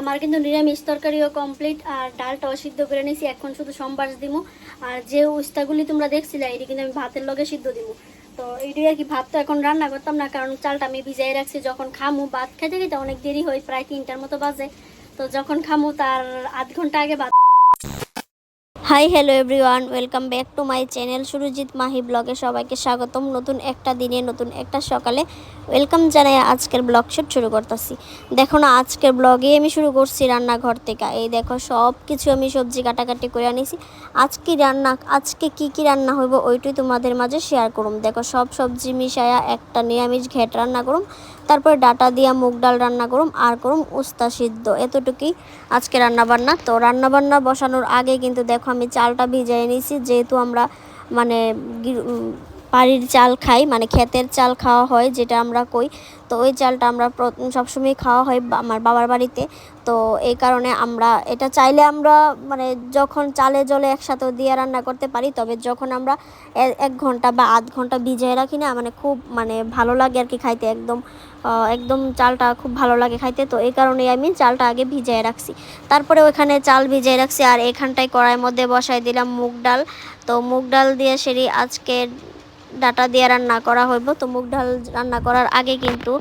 আমার কিন্তু নিরামিষ তরকারিও কমপ্লিট আর ডালটাও সিদ্ধ করে নিয়েছি, এখন শুধু সোমবার দিব আর যে উস্তাগুলি তোমরা দেখছিলে, এটি কিন্তু আমি ভাতের লগে সিদ্ধ দিব তো এইটাই আর কি ভাত তো এখন রান্না করতাম না, কারণ চালটা আমি ভিজাই রাখছি, যখন খামু, ভাত খেতে খেতে অনেক দেরি হয়, প্রায় তিনটার মতো বাজে। তো যখন খামু, তার আধ ঘণ্টা আগে ভাত hi hello everyone welcome back to my channel Surajit Mahi ব্লগে সবাইকে স্বাগতম। নতুন একটা দিনে, নতুন একটা সকালে ওয়েলকাম জানাই আজকের ব্লগ শুট শুরু করতেছি। দেখো না, আজকের ব্লগে আমি শুরু করছি রান্নাঘর থেকে। এই দেখো সব কিছু আমি সবজি কাটাকাটি করে আনিছি। আজকে রান্না, আজকে কি কি রান্না হইব ওইটাই তোমাদের মাঝে শেয়ার করুম। দেখো, সব সবজি মিশায়া একটা নিরামিষ ঘেট রান্না করুম। তারপর ডাটা দিয়া মুগ ডাল রান্না করুম, আর করুম উস্তা সিদ্ধ। এতটুকুই আজকে রান্না বান্না তো রান্না বান্না বসানোর আগে কিন্তু দেখো, আমি চালটা ভিজাই নিয়েছি যেহেতু আমরা মানে বাড়ির চাল খাই মানে ক্ষেতের চাল খাওয়া হয়, যেটা আমরা কই। তো ওই চালটা আমরা সবসময় খাওয়া হয় আমার বাবার বাড়িতে। তো এই কারণে আমরা, এটা চাইলে আমরা মানে যখন চালে জলে একসাথে দিয়ে রান্না করতে পারি, তবে যখন আমরা এক ঘণ্টা বা আধ ঘণ্টা ভিজিয়ে রাখি না মানে খুব মানে ভালো লাগে আর কি খাইতে একদম একদম চালটা খুব ভালো লাগে খাইতে। তো এই কারণেই আমি চালটা আগে ভিজিয়ে রাখছি। তারপরে ওখানে চাল ভিজিয়ে রাখছি, আর এখানটায় কড়াইয়ের মধ্যে বসাই দিলাম মুগ ডাল। তো মুগ ডাল দিয়ে সেরি আজকে ডাটা দিয়ে রান্না করা হইব। তো মুগ ডাল রান্না করার আগে কিন্তু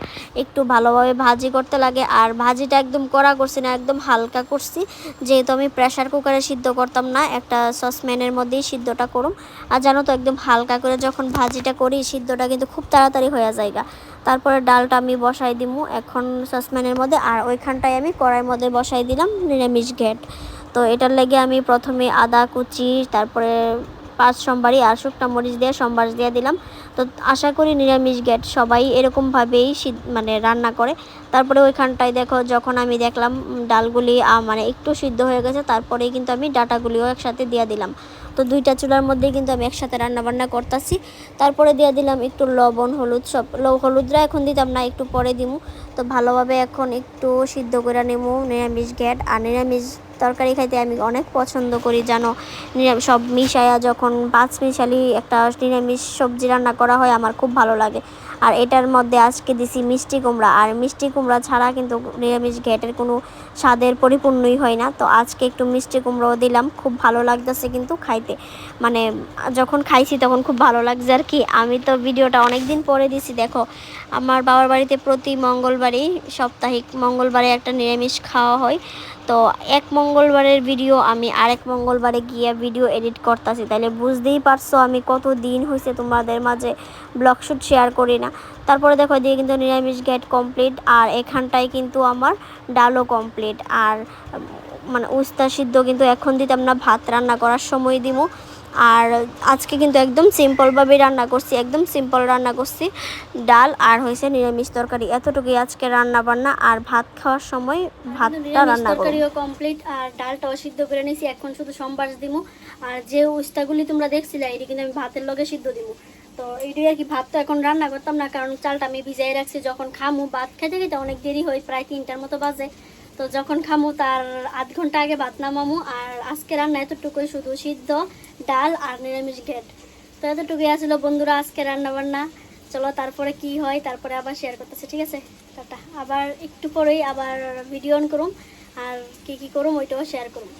একটু ভালোভাবে ভাজি করতে লাগে। আর ভাজিটা একদম কড়া করছি না, একদম হালকা করছি। যেহেতু আমি প্রেশার কুকারে সিদ্ধ করতাম না, একটা সসপ্যানের মধ্যেই সিদ্ধটা করুম। আর জানো তো, একদম হালকা করে যখন ভাজিটা করি, সিদ্ধটা কিন্তু খুব তাড়াতাড়ি হয়ে যায় গা। তারপরে ডালটা আমি বসাই দিমু এখন সসপ্যানের মধ্যে। আর ওইখানটায় আমি কড়াইয়ের মধ্যে বসাই দিলাম নিরামিষ ঘেট তো এটার লেগে আমি প্রথমে আদা কুচি, তারপরে পাঁচ সোমবারই আর শুকনো মরিচ দিয়ে সোমবার দিয়ে দিলাম। তো আশা করি নিরামিষ গেট সবাই এরকমভাবেই মানে রান্না করে। তারপরে ওইখানটায় দেখো, যখন আমি দেখলাম ডালগুলি মানে একটু সিদ্ধ হয়ে গেছে, তারপরেই কিন্তু আমি ডাটাগুলিও একসাথে দিয়ে দিলাম। তো দুইটা চুলার মধ্যেই কিন্তু আমি একসাথে রান্না বান্না করতেছি। তারপরে দিয়ে দিলাম একটু লবণ, হলুদ সব। হলুদরা এখন দিতাম না, একটু পরে দিমু। তো ভালোভাবে এখন একটু সিদ্ধ করে নেব নিরামিষ গ্যাট। আর নিরামিষ তরকারি খাইতে আমি অনেক পছন্দ করি, জানো? নিরামিষ সব মিশায়া যখন পাঁচ মিশালি একটা নিরামিষ সবজি রান্না করা হয়, আমার খুব ভালো লাগে। আর এটার মধ্যে আজকে দিছি মিষ্টি কুমড়া। আর মিষ্টি কুমড়া ছাড়া কিন্তু নিরামিষ ঘেটের কোনো স্বাদের পরিপূর্ণই হয় না। তো আজকে একটু মিষ্টি কুমড়াও দিলাম। খুব ভালো লাগতেছে কিন্তু খাইতে। মানে যখন খাইছি তখন খুব ভালো লাগছে আর কি। আমি তো ভিডিওটা অনেক দিন পরে দিছি, দেখো। আমার বাবার বাড়িতে প্রতি মঙ্গলবারই সাপ্তাহিক মঙ্গলবারে একটা নিরামিষ খাওয়া হয়। তো এক মঙ্গলবারের ভিডিও, আমি আরেক মঙ্গলবারে গিয়ে ভিডিও এডিট করতেছি। তাহলে বুঝতেই পারছ আমি কত দিন হয়েছে তোমাদের মাঝে ব্লগ শ্যুট শেয়ার করি না। তারপরে দেখো দিয়ে কিন্তু নিরামিষ গেট কমপ্লিট আর এখানটায় কিন্তু আমার ডালও কমপ্লিট আর মানে উস্তা সিদ্ধ কিন্তু এখন দিতাম না, ভাত রান্না করার সময় দিমু। আর আজকে কিন্তু একদম সিম্পলভাবে রান্না করছি একদম সিম্পল রান্না করছি। ডাল আর হয়েছে নিরামিষ তরকারি। এতটুকুই আজকে রান্না বান্না আর ভাত খাওয়ার সময় ভাতটা রান্না তরকারিও কমপ্লিট আর ডালটাও সিদ্ধ করে নিয়েছি এখন শুধু সোমবার দিব আর যে উস্তাগুলি তোমরা দেখছিলে এটি কিন্তু আমি ভাতের লগে সিদ্ধ দিব তো এইটাই আর কি ভাত তো এখন রান্না করতাম না কারণ চালটা আমি ভিজাই রাখছি। যখন খামু ভাত খেতে খেতে অনেক দেরি হয় প্রায় তিনটার মতো বাজে। তো যখন খামু তার আধ ঘণ্টা আগে ভাত নামামু, আর আজকে রান্না এতটুকুই, শুধু সিদ্ধ, ডাল আর নিরামিষ ঘেট তো এতটুকুই আসলো বন্ধুরা আজকে রান্না বান্না চলো তারপরে কি হয়, তারপরে আবার শেয়ার করতেছে, ঠিক আছে? টাটা। আবার একটু পরেই আবার ভিডিও অন করুম, আর কি কি করুম ওইটাও শেয়ার করুম।